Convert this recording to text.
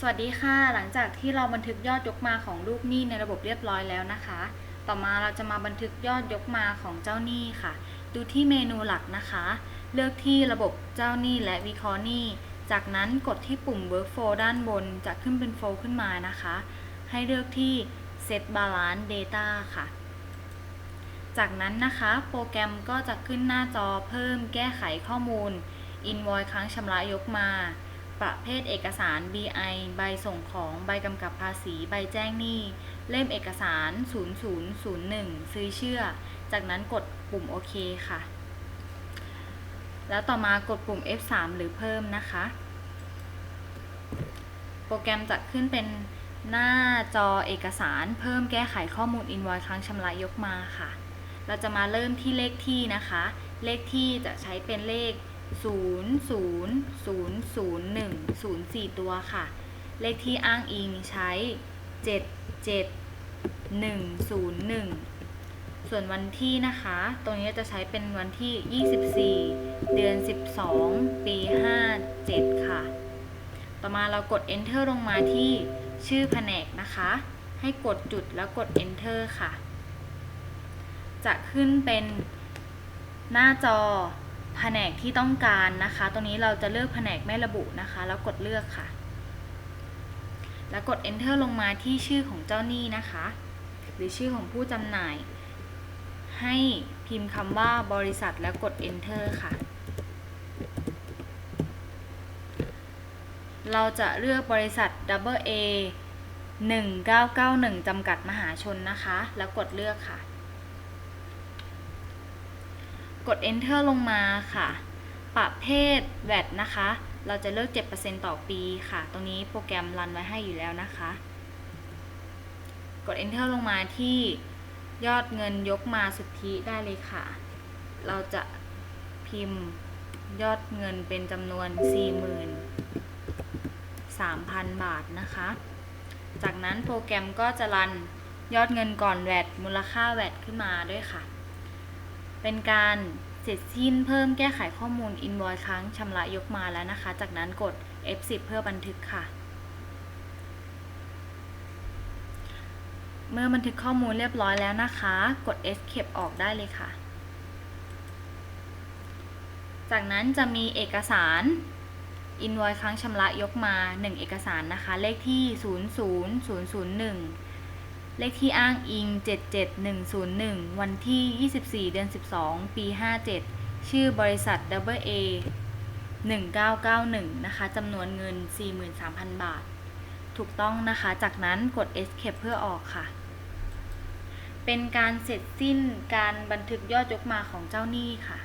สวัสดีค่ะ หลังจากที่เราบันทึกยอดยกมาของลูกหนี้ในระบบเรียบร้อยแล้วนะคะ ต่อมาเราจะมาบันทึกยอดยกมาของเจ้าหนี้ค่ะ ดูที่เมนูหลักนะคะ เลือกที่ระบบเจ้าหนี้และวิเคราะห์หนี้ จากนั้นกดที่ปุ่ม workflow ด้านบนจะขึ้นเป็นโฟลขึ้นมานะคะ ให้เลือกที่ set balance data ค่ะ จากนั้นนะคะโปรแกรมก็จะขึ้นหน้าจอเพิ่มแก้ไขข้อมูล invoice ครั้งชำระยกมา ประเภทเอกสาร BI ใบส่งของ ใบกำกับภาษี ใบแจ้งหนี้ เล่มเอกสาร 0001 ซื้อเชื่อ จากนั้นกดปุ่มโอเคค่ะ แล้วต่อมากดปุ่ม F3 หรือเพิ่มนะคะ โปรแกรมจะขึ้นเป็นหน้าจอเอกสาร เพิ่มแก้ไขข้อมูล invoice ครั้งชำระยกมาค่ะ เราจะมาเริ่มที่เลขที่นะคะ เลขที่จะใช้เป็นเลข 0 0 0 0 1 0 4 ตัวค่ะ เลขที่อ้างอิงใช้ 7 7 1 0 1 ส่วนวันที่นะคะ ตรงนี้จะใช้เป็นวันที่ 24 เดือน 12 ปี 57 ค่ะ ต่อมาเรากด enter ลงมาที่ชื่อแผนกนะคะ ให้กดจุดแล้วกด enter ค่ะ จะขึ้นเป็นหน้าจอ แผนกที่ต้องการนะคะ ตรงนี้เราจะเลือกแผนกไม่ระบุนะคะ แล้วกดเลือกค่ะ แล้วกด enter ลงมาที่ชื่อของเจ้าหนี้นะคะ หรือชื่อของผู้จำหน่าย ให้พิมพ์คำว่าบริษัทแล้วกด enter ค่ะ เราจะเลือกบริษัท Double A 1991จำกัดมหาชนนะคะ แล้วกดเลือกค่ะ กด enter ลงมาค่ะ ประเภท VAT นะคะ เราจะเลือก 7%ต่อปีค่ะ ตรงนี้โปรแกรมรันไว้ให้อยู่แล้วนะคะ กด enter ลงมาที่ยอดเงินยกมาสุทธิได้เลยค่ะ เราจะพิมพ์ยอดเงินเป็นจำนวน 43,000 บาทนะคะ จากนั้นโปรแกรมก็จะรันยอดเงินก่อนแวดมูลค่าแวดขึ้นมาด้วยค่ะ เป็นการเสร็จสิ้นเพิ่มแก้ไขข้อมูล invoice ครั้งชำระยกมาแล้วนะคะ จากนั้นกด F10 เพื่อบันทึกค่ะ เมื่อบันทึกข้อมูลเรียบร้อยแล้วนะคะ กด Escape ออกได้เลยค่ะ จากนั้นจะมีเอกสาร invoice ครั้งชำระยกมา 1 เอกสารนะคะ เลขที่ 00001 เลขที่อ้างอิง 77101 วันที่ 24 เดือน 12 ปี 57 ชื่อบริษัท AA 1991 นะคะจำนวนเงิน 43,000 บาท ถูกต้องนะคะ จากนั้นกด Escape เพื่อออกค่ะ เป็นการเสร็จสิ้นการบันทึกยอดยกมาของเจ้าหนี้ค่ะ